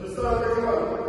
Представте команду.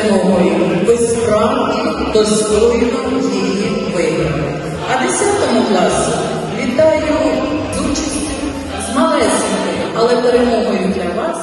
перемогою, ви справді достойно її виграли. А 10 класу вітаю з участю з малесенькою, але перемогою для вас.